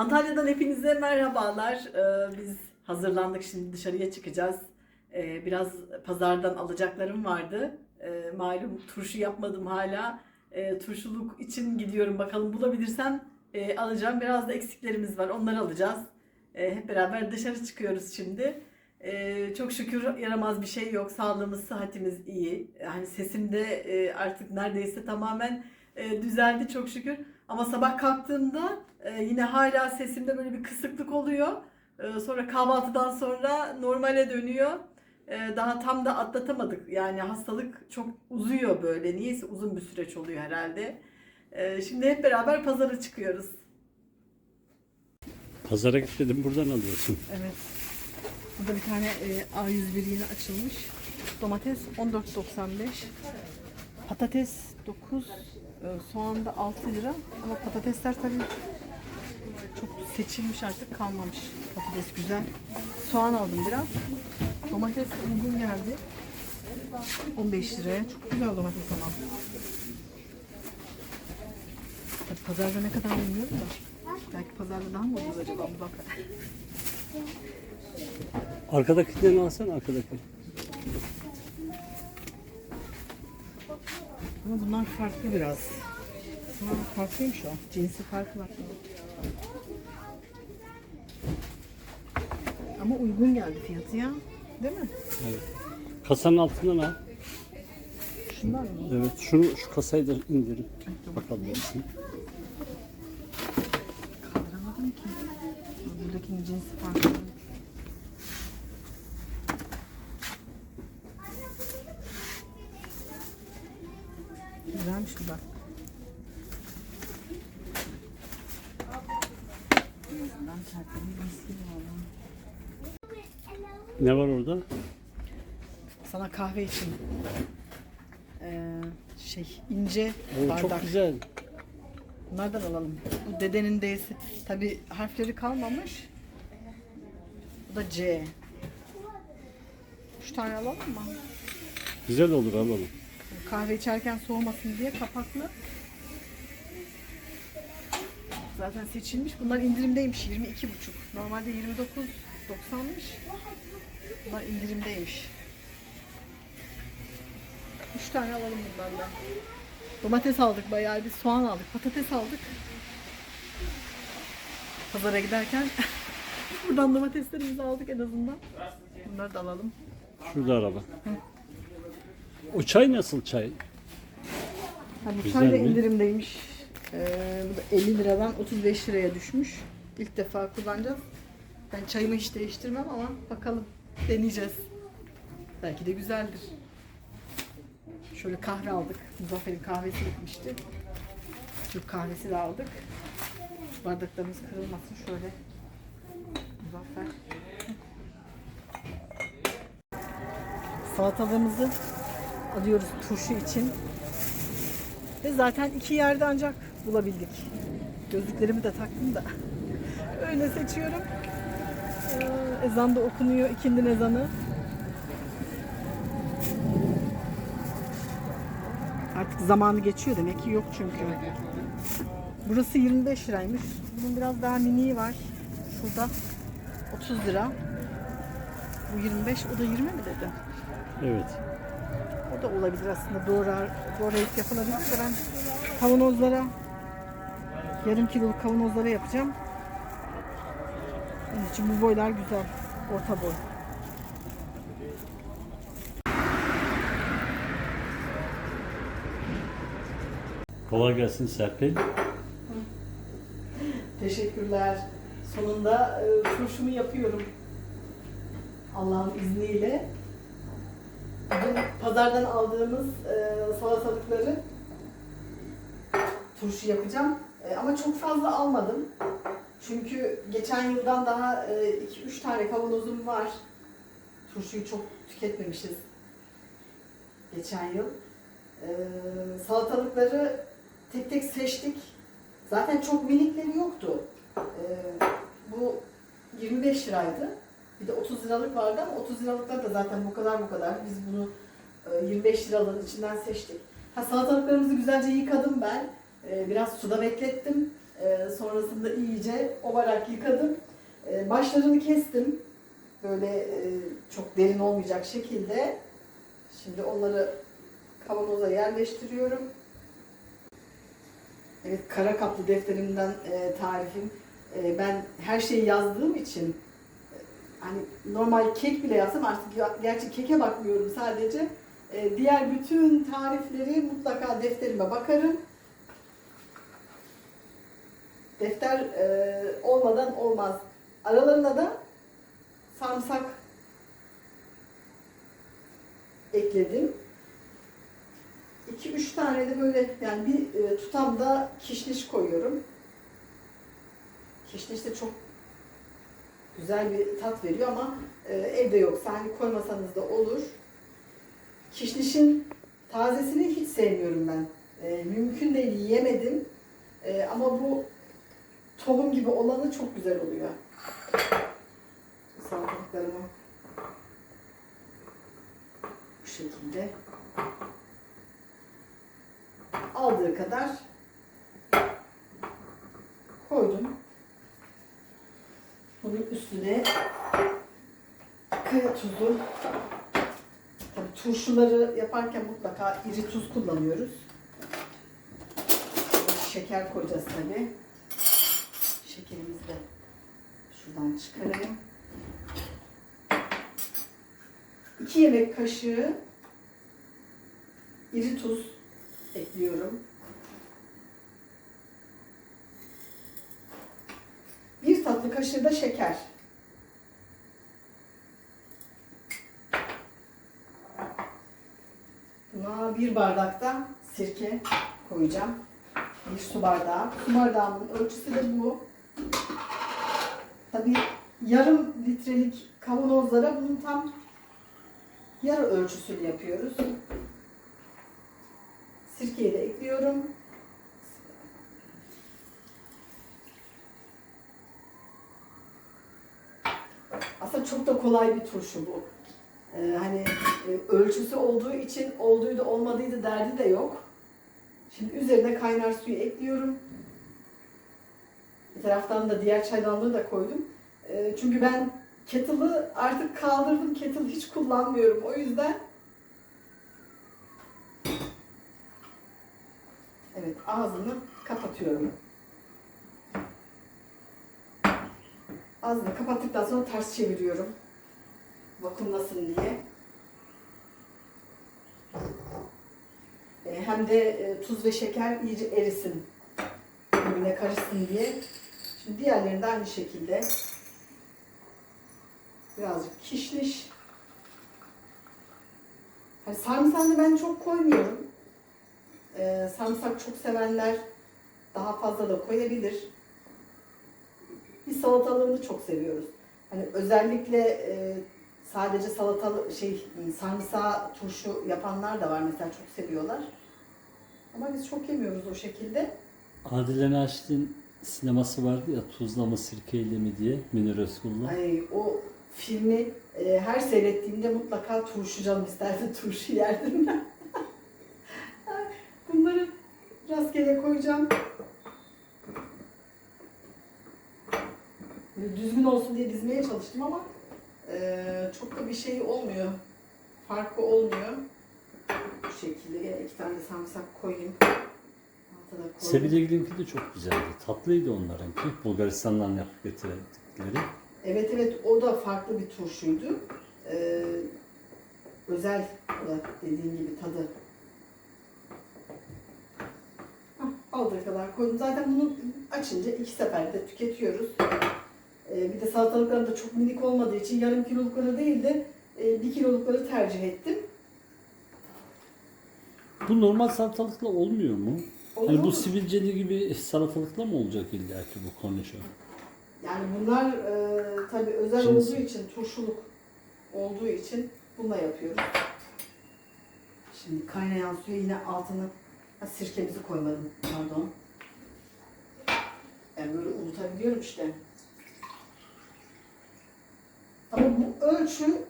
Antalya'dan hepinize merhabalar. Ee, biz hazırlandık şimdi dışarıya çıkacağız. Ee, biraz pazardan alacaklarım vardı. Ee, malum turşu yapmadım hala. Ee, turşuluk için gidiyorum bakalım bulabilirsem e, alacağım. Biraz da eksiklerimiz var onları alacağız. Hep beraber dışarı çıkıyoruz şimdi. Çok şükür yaramaz bir şey yok. Sağlığımız, sıhhatimiz iyi. Yani sesim de e, artık neredeyse tamamen e, düzeldi çok şükür. Ama sabah kalktığımda e, yine hala sesimde böyle bir kısıklık oluyor. E, sonra kahvaltıdan sonra normale dönüyor. E, daha tam da atlatamadık. Yani hastalık çok uzuyor böyle. Niyeyse uzun bir süreç oluyor herhalde. E, şimdi hep beraber pazara çıkıyoruz. Pazara git dedim buradan alıyorsun. Evet. Burada bir tane e, A101 yeni açılmış. Domates 14.95. Patates 9. E, soğan da 6 lira. Ama patatesler tabii çok seçilmiş artık kalmamış. Patates güzel. Soğan aldım biraz. Domates uygun geldi. 15 liraya. Çok güzel domates ama. Tabii pazarda ne kadar bilmiyorum da. Belki pazarda daha mı ucuz acaba bu bak. Arkadakinden alsana arkadaki. Ama bunlar farklı biraz. Bunlar farklıymış o. Cinsi farklı var. Ama uygun geldi fiyatı ya. Değil mi? Evet. Kasanın altından al. Şunlar mı? Evet. Şunu şu kasayı da indirin. Bakabilirsin. Kaldıramadım ki. Buradakinin cinsi farklı. Bu bak. Ne var orada? Sana kahve için ee, şey ince Oo, bardak. çok güzel. Bunlardan alalım. Bu dedenin D'si. Tabi harfleri kalmamış. Bu da C. Üç tane alalım mı? Güzel olur alalım. Kahve içerken soğumasın diye kapaklı. Zaten seçilmiş. Bunlar indirimdeymiş. 22,5. Normalde 29.90'mış. Bunlar indirimdeymiş. Üç tane alalım bunlardan. Domates aldık bayağı bir soğan aldık. Patates aldık. Pazara giderken buradan domateslerimizi aldık en azından. Bunları da alalım. Şurada araba. O çay nasıl çay? Ha, bu Güzel çay da mi? indirimdeymiş. Ee, bu da 50 liradan 35 liraya düşmüş. İlk defa kullanacağız. Ben çayımı hiç değiştirmem ama bakalım deneyeceğiz. Belki de güzeldir. Şöyle kahve aldık. Muzaffer'in kahvesi bitmişti. Türk kahvesi de aldık. Bardaklarımız kırılmasın şöyle. Muzaffer. Salatalığımızı alıyoruz turşu için. Ve zaten iki yerde ancak bulabildik. Gözlüklerimi de taktım da. Öyle seçiyorum. Ee, ezan da okunuyor, ikindin ezanı. Artık zamanı geçiyor demek ki yok çünkü. Burası 25 liraymış. Bunun biraz daha miniği var. Şurada 30 lira. Bu 25, o da 20 mi dedi? Evet. Da olabilir aslında doğrar, doğrayıp yapılabilir de ben kavanozlara yarım kiloluk kavanozlara yapacağım. Onun için bu boylar güzel. Orta boy. Kolay gelsin Serpil. Teşekkürler. Sonunda e, turşumu yapıyorum. Allah'ın izniyle. Bugün pazardan aldığımız e, salatalıkları turşu yapacağım. E, ama çok fazla almadım. Çünkü geçen yıldan daha 2-3 tane kavanozum var. Turşuyu çok tüketmemişiz. Geçen yıl. E, salatalıkları tek tek seçtik. Zaten çok minikleri yoktu. Ee, bu 25 liraydı. Bir de 30 liralık vardı ama 30 liralıklar da zaten bu kadar bu kadar. Biz bunu e, 25 liraların içinden seçtik. Ha, salatalıklarımızı güzelce yıkadım ben. Ee, biraz suda beklettim. Ee, sonrasında iyice ovarak yıkadım. Başlarını kestim. Böyle e, çok derin olmayacak şekilde. Şimdi onları kavanoza yerleştiriyorum. Evet, kara kaplı defterimden e, tarifim. E, ben her şeyi yazdığım için e, hani normal kek bile yapsam artık gerçi keke bakmıyorum sadece. E, diğer bütün tarifleri mutlaka defterime bakarım. Defter e, olmadan olmaz. Aralarına da sarımsak ekledim. 2-3 tane de böyle yani bir e, tutamda kişniş koyuyorum. Kişniş de çok güzel bir tat veriyor ama e, evde yoksa hani koymasanız da olur. Kişnişin tazesini hiç sevmiyorum ben. E, mümkün değil yiyemedim. E, ama bu tohum gibi olanı çok güzel oluyor. Salatalıklarımı bu şekilde aldığı kadar koydum. Bunun üstüne kaya tuzu. Tabii turşuları yaparken mutlaka iri tuz kullanıyoruz. Şeker koyacağız tabii. Şekerimizi de şuradan çıkarayım. 2 yemek kaşığı iri tuz ekliyorum. Bir tatlı kaşığı da şeker. Buna bir bardak da sirke koyacağım. Bir su bardağı. Su bardağımın ölçüsü de bu. Tabii yarım litrelik kavanozlara bunun tam yarı ölçüsünü yapıyoruz. Sirkeyi de ekliyorum. Aslında çok da kolay bir turşu bu. Ee, hani e, ölçüsü olduğu için olduydu olmadıydı derdi de yok. Şimdi üzerine kaynar suyu ekliyorum. Bir taraftan da diğer çaydanlığı da koydum. Ee, çünkü ben kettle'ı artık kaldırdım. Kettle hiç kullanmıyorum. O yüzden Evet ağzını kapatıyorum. Ağzını kapattıktan sonra ters çeviriyorum. Vakumlasın diye. E, Hem de e, tuz ve şeker iyice erisin. Birbirine karışsın diye. Şimdi diğerlerini de aynı şekilde birazcık kişniş. Hani sarımsağını ben çok koymuyorum. Ee, sarımsak çok sevenler daha fazla da koyabilir. Biz salatalığını çok seviyoruz. Hani özellikle e, sadece salatalı şey sarımsağı turşu yapanlar da var mesela çok seviyorlar. Ama biz çok yemiyoruz o şekilde. Adile Naşit'in sineması vardı ya tuzlama sirkeyle mi diye Münir Özkul'la. Ay o filmi e, her seyrettiğimde mutlaka turşu canım isterdi. Turşu yerdim ben. Bunları rastgele koyacağım. Düzgün olsun diye dizmeye çalıştım ama e, çok da bir şey olmuyor. Farkı olmuyor. Bu şekilde Yine iki tane sarımsak koyayım. Sebilegil'inki de çok güzeldi. Tatlıydı onlarınki. Bulgaristan'dan yapıp getirdikleri. Evet evet o da farklı bir turşuydu. Ee, özel o da dediğim gibi tadı. Hah, aldığı kadar koydum. Zaten bunu açınca iki seferde tüketiyoruz. Ee, bir de salatalıklarım da çok minik olmadığı için yarım kilolukları değil de e, bir kilolukları tercih ettim. Bu normal salatalıkla olmuyor mu? Olur Yani bu mu? sivilceli gibi salatalıkla mı olacak illa ki bu konuşu? Yani bunlar e, tabii özel Şimdi- olduğu için, turşuluk olduğu için bununla yapıyoruz. Şimdi kaynayan suya yine altını, ha, sirkemizi koymadım pardon. Ben böyle unutabiliyorum işte. Ama bu ölçü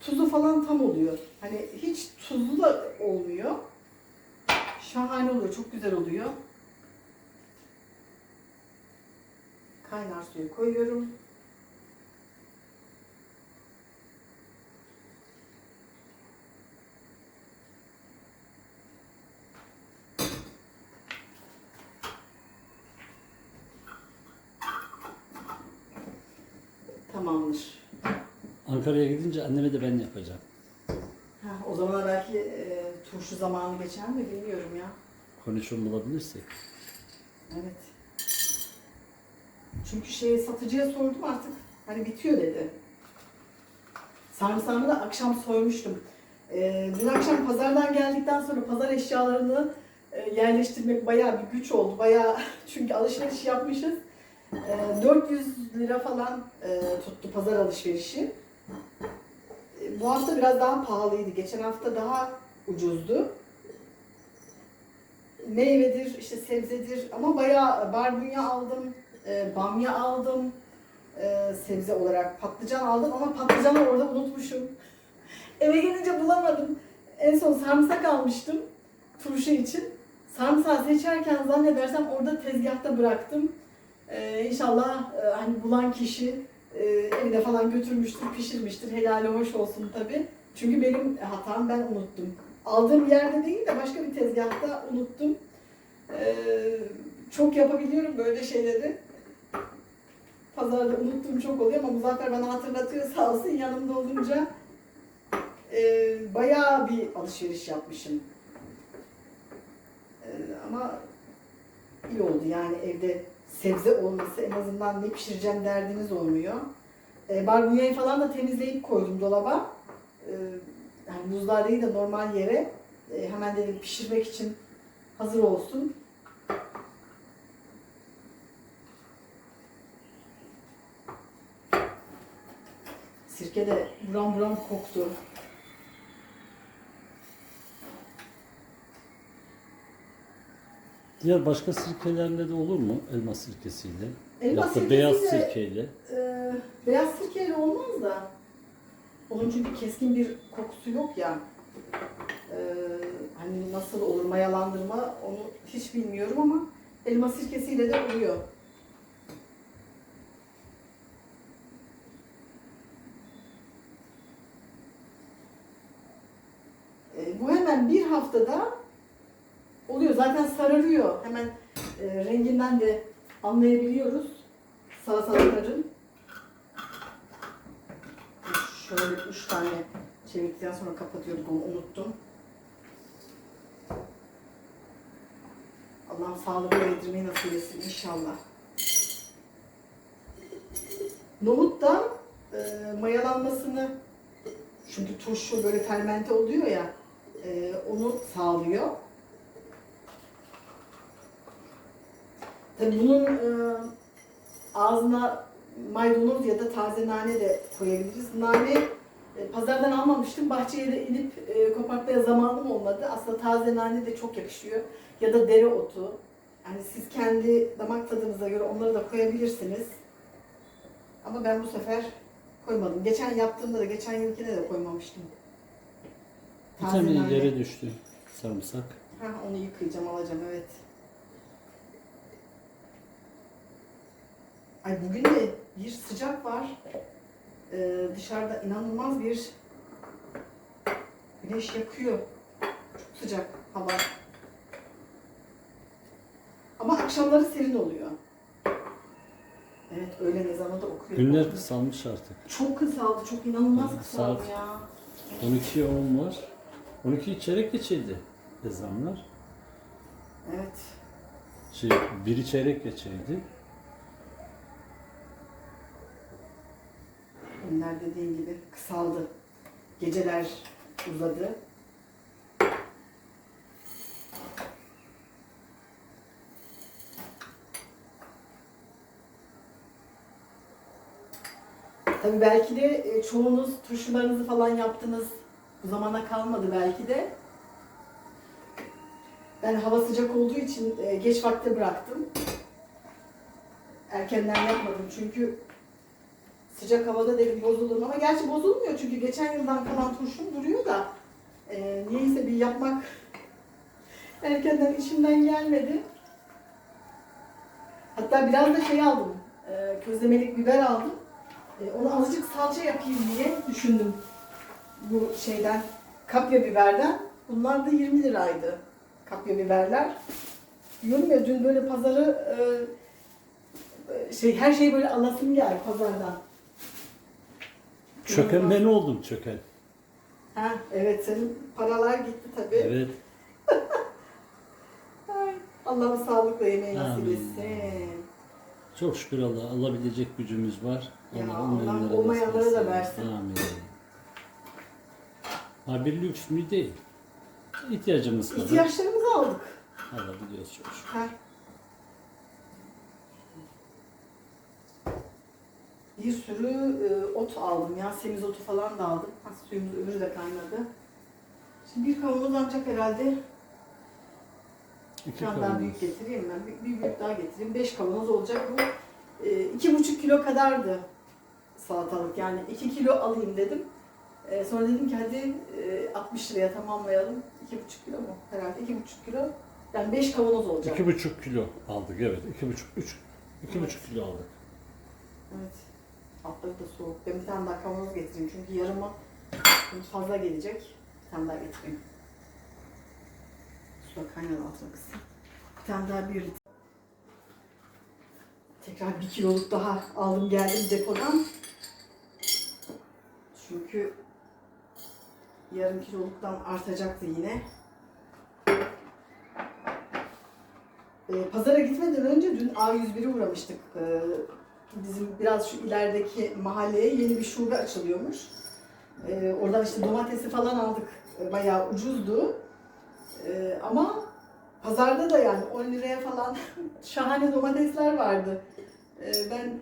tuzu falan tam oluyor. Hani hiç tuzlu da olmuyor. Şahane oluyor, çok güzel oluyor. kaynar suyu koyuyorum. Tamamdır. Ankara'ya gidince anneme de ben yapacağım. Ha, o zaman belki e, turşu zamanı geçer mi bilmiyorum ya. Konuşun bulabilirsek. Evet. Çünkü şey satıcıya sordum artık hani bitiyor dedi. Sarımsağını da akşam soymuştum. Ee, dün akşam pazardan geldikten sonra pazar eşyalarını e, yerleştirmek bayağı bir güç oldu. Bayağı çünkü alışveriş yapmışız. Ee, 400 lira falan e, tuttu pazar alışverişi. Bu hafta biraz daha pahalıydı. Geçen hafta daha ucuzdu meyvedir, işte sebzedir ama bayağı barbunya aldım, e, bamya aldım e, sebze olarak. Patlıcan aldım ama patlıcanı orada unutmuşum. Eve gelince bulamadım. En son sarımsak almıştım turşu için. Sarımsağı seçerken zannedersem orada tezgahta bıraktım. E, inşallah e, hani bulan kişi e, evine falan götürmüştür, pişirmiştir. Helali hoş olsun tabii. Çünkü benim hatam ben unuttum. Aldığım yerde değil de başka bir tezgahta unuttum. Ee, çok yapabiliyorum böyle şeyleri. Pazarda unuttuğum çok oluyor ama Muzaffer bana hatırlatıyor sağ olsun yanımda olunca. Ee, bayağı bir alışveriş yapmışım. Ee, ama iyi oldu yani evde sebze olması en azından ne pişireceğim derdiniz olmuyor. Ee, barbunyayı falan da temizleyip koydum dolaba. Ee, yani buzluğa değil de normal yere e, hemen dedim pişirmek için hazır olsun. Sirke de buram buram koktu. Diğer başka sirkelerle de olur mu? Elma sirkesiyle. Elma ya da beyaz sirkesiyle- sirkeyle. Ee, beyaz sirkeyle olmaz da. Onun çünkü keskin bir kokusu yok ya. Ee, hani nasıl olur mayalandırma onu hiç bilmiyorum ama elma sirkesiyle de oluyor. Ee, bu hemen bir haftada oluyor. Zaten sararıyor. Hemen e, renginden de anlayabiliyoruz salatalıkların. Şöyle üç tane çevirdikten sonra kapatıyorduk onu unuttum. Allah'ım sağlıklı yedirmeyi nasip etsin inşallah. Nohut da e, mayalanmasını çünkü turşu böyle fermente oluyor ya e, onu sağlıyor. Tabii bunun e, ağzına maydanoz ya da taze nane de koyabiliriz. Nane e, pazardan almamıştım. Bahçeye de inip e, kopartmaya zamanım olmadı. Aslında taze nane de çok yakışıyor. Ya da dereotu. Yani siz kendi damak tadınıza göre onları da koyabilirsiniz. Ama ben bu sefer koymadım. Geçen yaptığımda da geçen yılkine de koymamıştım. Taze tane nane. yere düştü sarımsak. Ha, onu yıkayacağım, alacağım evet. Ay bugün de bir sıcak var. Ee, dışarıda inanılmaz bir güneş yakıyor. Çok sıcak hava. Ama akşamları serin oluyor. Evet öğlen ezanı da okuyor. Günler kısalmış artık. Çok kısaldı, çok inanılmaz Evet, kısaldı saat- ya. 12'ye 10 var. 12 çeyrek geçeydi ezanlar. Evet. Şey, biri çeyrek geçeydi. Günler dediğim gibi kısaldı. Geceler uzadı. Tabii belki de e, çoğunuz turşularınızı falan yaptınız. Bu zamana kalmadı belki de. Ben hava sıcak olduğu için e, geç vakte bıraktım. Erkenden yapmadım çünkü sıcak havada dedim bozulur ama gerçi bozulmuyor çünkü geçen yıldan kalan turşum duruyor da e, niyeyse bir yapmak erkenden işimden gelmedi. Hatta biraz da şey aldım. e, közlemelik biber aldım. E, onu azıcık salça yapayım diye düşündüm. Bu şeyden, kapya biberden. Bunlar da 20 liraydı kapya biberler. Diyorum ya dün böyle pazarı e, şey her şey böyle alasım geldi pazardan. Çöken ben oldum çöken. Ha, evet senin paralar gitti tabii. Evet. Allah'ım sağlıkla yemeği nasip Amin. etsin. Çok şükür Allah. Alabilecek gücümüz var. Ya Allah Allah olmayanlara olmayanlara nasip da etsin. versin. Amin. Ha bir lüks mü değil. İhtiyacımız kadar. İhtiyaçlarımızı aldık. Alabiliyoruz çok şükür. Ha. Bir sürü e, ot aldım ya. Semizotu falan da aldım. Ha, suyumuz öbürü de kaynadı. Şimdi bir kavanoz ancak herhalde İki bir kavanoz. büyük getireyim ben. Bir, bir büyük daha getireyim. Beş kavanoz olacak bu. E, iki buçuk kilo kadardı salatalık. Yani iki kilo alayım dedim. E, sonra dedim ki hadi e, 60 liraya tamamlayalım. İki buçuk kilo mu? Herhalde iki buçuk kilo. Yani beş kavanoz olacak. İki buçuk kilo aldık evet. İki buçuk, üç. İki buçuk kilo aldık. Evet. Altları da soğuk. Ben bir tane daha kavanoz getireyim çünkü yarıma fazla gelecek. Bir tane daha getireyim. Su da kaynadı altına. Bir tane daha bir. Tekrar bir kiloluk daha aldım geldim depodan. Çünkü yarım kiloluktan artacaktı yine. Ee, pazara gitmeden önce dün A101'e uğramıştık. Ee, bizim biraz şu ilerideki mahalleye yeni bir şube açılıyormuş. Ee, oradan işte domatesi falan aldık. Ee, bayağı ucuzdu. Ee, ama pazarda da yani 10 liraya falan şahane domatesler vardı. Ee, ben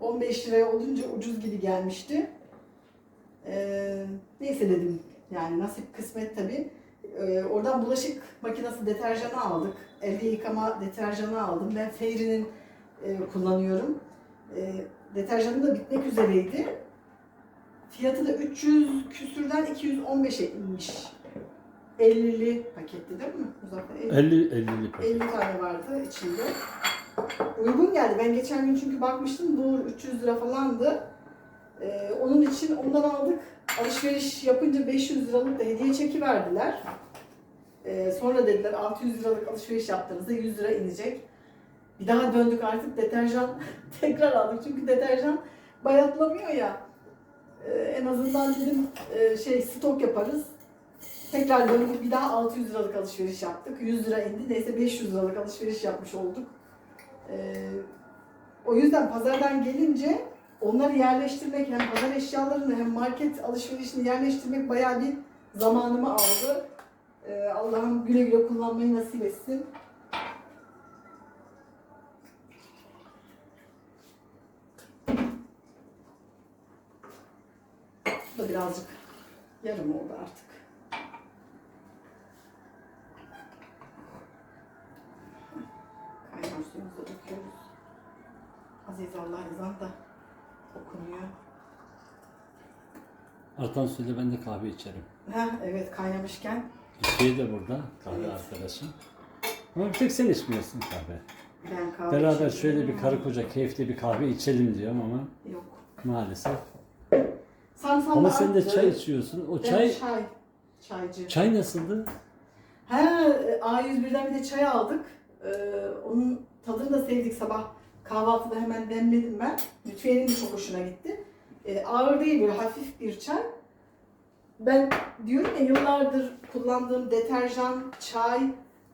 15 liraya olunca ucuz gibi gelmişti. Ee, neyse dedim yani nasip kısmet tabii. Ee, oradan bulaşık makinesi deterjanı aldık. Elde yıkama deterjanı aldım. Ben Fairy'nin e, kullanıyorum. E, deterjanı da bitmek üzereydi. Fiyatı da 300 küsürden 215'e inmiş. 50'li paketti değil mi? Muzaffer 50, 50 50'li paket. 50 tane vardı içinde. Uygun geldi. Ben geçen gün çünkü bakmıştım. Doğru 300 lira falandı. Ee, onun için ondan aldık. Alışveriş yapınca 500 liralık da hediye çeki verdiler. Ee, sonra dediler 600 liralık alışveriş yaptığınızda 100 lira inecek. Bir daha döndük artık deterjan tekrar aldık. Çünkü deterjan bayatlamıyor ya. Ee, en azından dedim e, şey stok yaparız. Tekrar döndük bir daha 600 liralık alışveriş yaptık. 100 lira indi. Neyse 500 liralık alışveriş yapmış olduk. Ee, o yüzden pazardan gelince onları yerleştirmek hem pazar eşyalarını hem market alışverişini yerleştirmek bayağı bir zamanımı aldı. Ee, Allah'ım güle güle kullanmayı nasip etsin. Birazcık yarım oldu artık. Kaynar suyumuzu döküyoruz. Aziz Allah ezan da okunuyor. Artan suyla ben de kahve içerim. Ha evet kaynamışken Şey de burada kahve Evet. arkadaşım. Ama bir tek sen içmiyorsun kahve. ben kahve Beraber şöyle bir karı koca keyifli bir kahve içelim diyorum ama Yok. maalesef. Samsam Ama sen de arttı. çay içiyorsun. O Ben çay çay. Çaycı. çay nasıldı? Ha, A101'den bir de çay aldık. Ee, onun tadını da sevdik sabah. Kahvaltıda hemen demledim ben. Lütfiye'nin de çok hoşuna gitti. Ee, ağır değil böyle hafif bir çay. Ben diyorum ya yıllardır kullandığım deterjan, çay,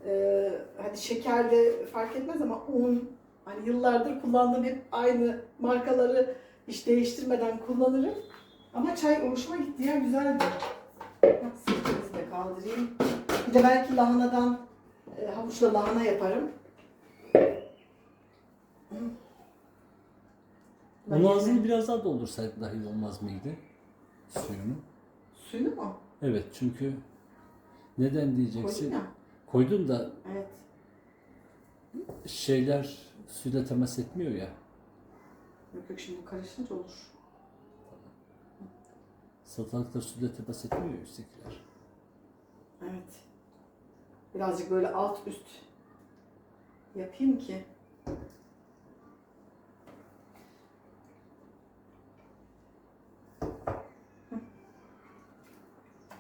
e, hadi şeker de fark etmez ama un, hani yıllardır kullandığım hep aynı markaları hiç değiştirmeden kullanırım. Ama çay hoşuma gitti ya güzeldi. Bak sirkemizi de kaldırayım. Bir de belki lahanadan e, havuçla lahana yaparım. Yerine- ağzını biraz daha doldursaydık daha iyi olmaz mıydı? Suyunu. Suyu mu? Evet çünkü neden diyeceksin? Koydum ya. Koydun da Evet. şeyler suyla temas etmiyor ya. Yok yok şimdi karışınca olur. Satılıkta sütle tepas etmiyor ya. Evet. Birazcık böyle alt üst yapayım ki.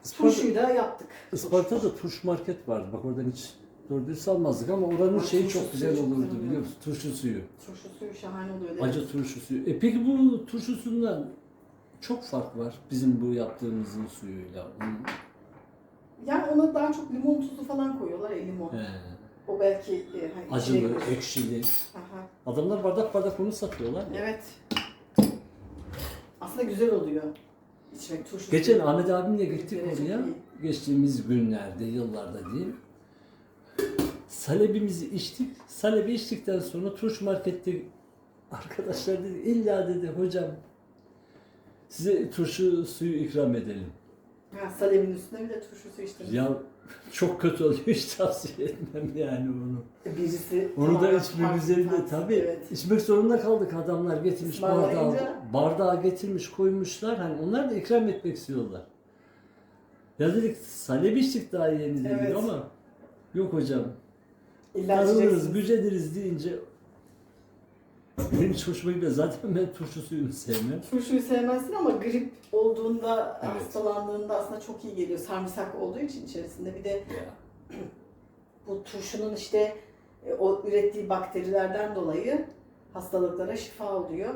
Isparta, Turşuyu da yaptık. Isparta'da turş market vardı. Bak oradan hiç dördüncüsü almazdık ama oranın Bak, şeyi çok güzel olurdu biliyor musun? Turşu suyu. Turşu suyu şahane oluyor. Evet. Acı turşu suyu. E peki bu turşusundan çok fark var bizim bu yaptığımızın suyuyla. Onun- Yani ona daha çok limon tuzu falan koyuyorlar ya limon. He, O belki e, hani içine acılı, göre- ekşili. Aha, Adamlar bardak bardak onu satıyorlar ya. Evet. Aslında güzel oluyor. İçmek turşu Geçen suyu. Ahmet abimle gittik Derece oraya. iyi. Geçtiğimiz günlerde, yıllarda diyeyim. Salebimizi içtik. Salebi içtikten sonra turş markette arkadaşlar dedi illa dedi hocam size turşu suyu ikram edelim. Ha, salemin üstüne bir de turşu suyu içtim. Ya çok kötü oluyor hiç tavsiye etmem yani onu. Birisi Onu da üzerinde tarz. tabii. Evet. İçmek zorunda kaldık adamlar getirmiş bardağı. Ismarlayınca- Bardağı getirmiş koymuşlar. Hani onlar da ikram etmek istiyorlar. Ya dedik salebi içtik daha yeni dedik Evet. ama yok hocam. İlla Darılırız, içeceksiniz. güceniriz deyince benim hoşuma gitmez. Zaten ben turşu suyunu sevmem. Turşuyu sevmezsin ama grip olduğunda, Evet. hastalandığında aslında çok iyi geliyor. Sarımsak olduğu için içerisinde. Bir de Ya. bu turşunun işte e, o ürettiği bakterilerden dolayı hastalıklara şifa oluyor.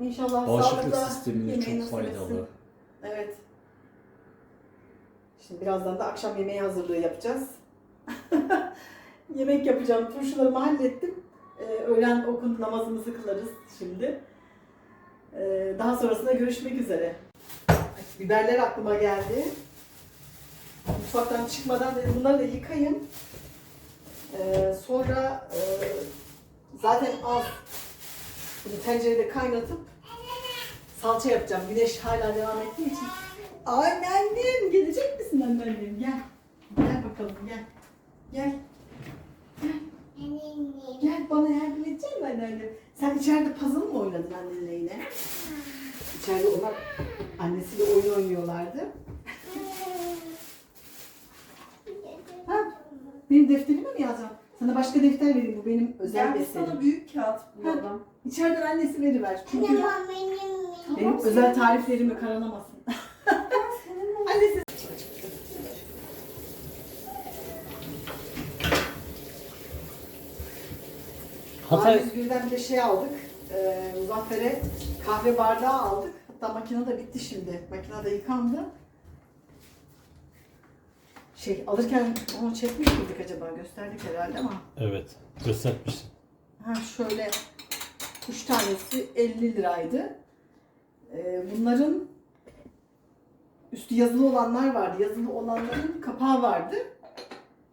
İnşallah Bağışıklık sağlıkla sistemine yemeği çok nasip faydalı. Evet. Şimdi birazdan da akşam yemeği hazırlığı yapacağız. Yemek yapacağım. Turşularımı hallettim. Ee, öğlen okundu namazımızı kılarız şimdi. Ee, daha sonrasında görüşmek üzere. Biberler aklıma geldi. Mutfaktan çıkmadan dedim bunları da yıkayın. Ee, sonra e, zaten az bunu tencerede kaynatıp salça yapacağım. Güneş hala devam ettiği için. Anneannem gelecek misin anneannem? Gel. Gel bakalım gel. Gel. Bana yardım edecek mi anneannem? Sen içeride puzzle mı oynadın annenle yine? İçeride onlar annesiyle oyun oynuyorlardı. Ha? Benim defterime mi yazacağım? Sana başka defter vereyim bu benim özel Gel biz defterim. sana büyük kağıt bulalım. İçeriden annesi veriver. Çünkü Benim benim. benim özel tariflerimi karalamasın. annesi Hatay, A101'den bir de şey aldık. Ee, Muzaffer'e kahve bardağı aldık. Hatta makine de bitti şimdi. Makine de yıkandı. Şey alırken onu çekmiş miydik acaba? Gösterdik herhalde ama. evet göstermişsin. Ha şöyle üç tanesi 50 liraydı. Ee, bunların üstü yazılı olanlar vardı. Yazılı olanların kapağı vardı.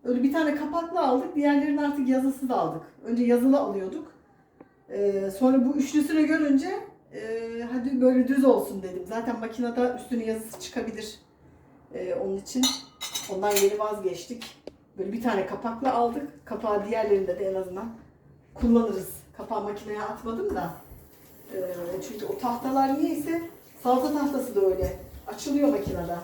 Öyle bir tane kapaklı aldık. Diğerlerinin artık yazısız aldık. Önce yazılı alıyorduk. Ee, sonra bu üçlüsünü görünce e, hadi böyle düz olsun dedim. Zaten makinede üstüne yazısı çıkabilir. Ee, onun için ondan yeni vazgeçtik. Böyle bir tane kapaklı aldık. Kapağı diğerlerinde de en azından kullanırız. Kapağı makineye atmadım da. Ee, çünkü o tahtalar niyeyse salata tahtası da öyle. Açılıyor makinede.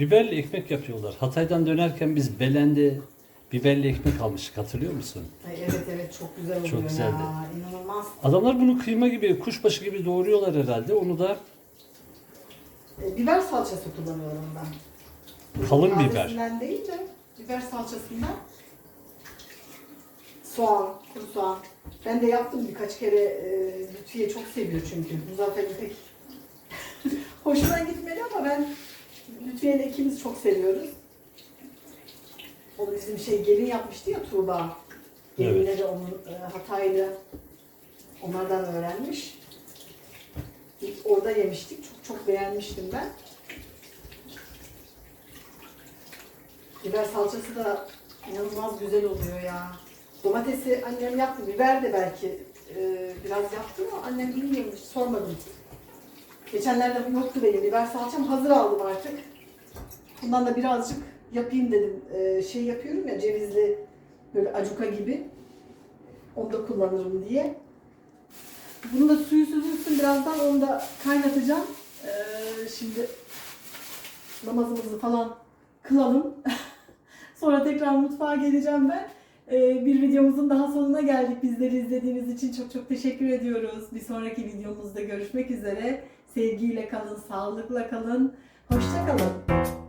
Biberli ekmek yapıyorlar. Hatay'dan dönerken biz Belen'de biberli ekmek almıştık hatırlıyor musun? Ay evet evet çok güzel oluyor Çok güzeldi. ya. İnanılmaz. Adamlar bunu kıyma gibi, kuşbaşı gibi doğruyorlar herhalde. Onu da Ee, biber salçası kullanıyorum ben. Kalın biber. Tazesinden değil de biber salçasından soğan, kuru soğan. Ben de yaptım birkaç kere. E, Lütfiye çok seviyor çünkü. Muzaffer'in pek hoşuna gitmedi ama ben Lütfiye ile ikimiz çok seviyoruz. O da bizim şey gelin yapmıştı ya Tuğba. Gelinleri onun e, Hataylı. Onlardan öğrenmiş. İlk orada yemiştik. Çok çok beğenmiştim ben. Biber salçası da inanılmaz güzel oluyor ya. Domatesi annem yaptı. Biber de belki e, biraz yaptı ama annem yemiş. Sormadım. Geçenlerde yoktu benim biber salçam. Hazır aldım artık. Bundan da birazcık yapayım dedim. E, şey yapıyorum ya cevizli böyle acuka gibi. Onu da kullanırım diye. Bunu da suyu süzülsün birazdan onu da kaynatacağım. E, şimdi namazımızı falan kılalım. Sonra tekrar mutfağa geleceğim ben. Ee, bir videomuzun daha sonuna geldik. Bizleri izlediğiniz için çok çok teşekkür ediyoruz. Bir sonraki videomuzda görüşmek üzere. Sevgiyle kalın, sağlıkla kalın. Hoşça kalın.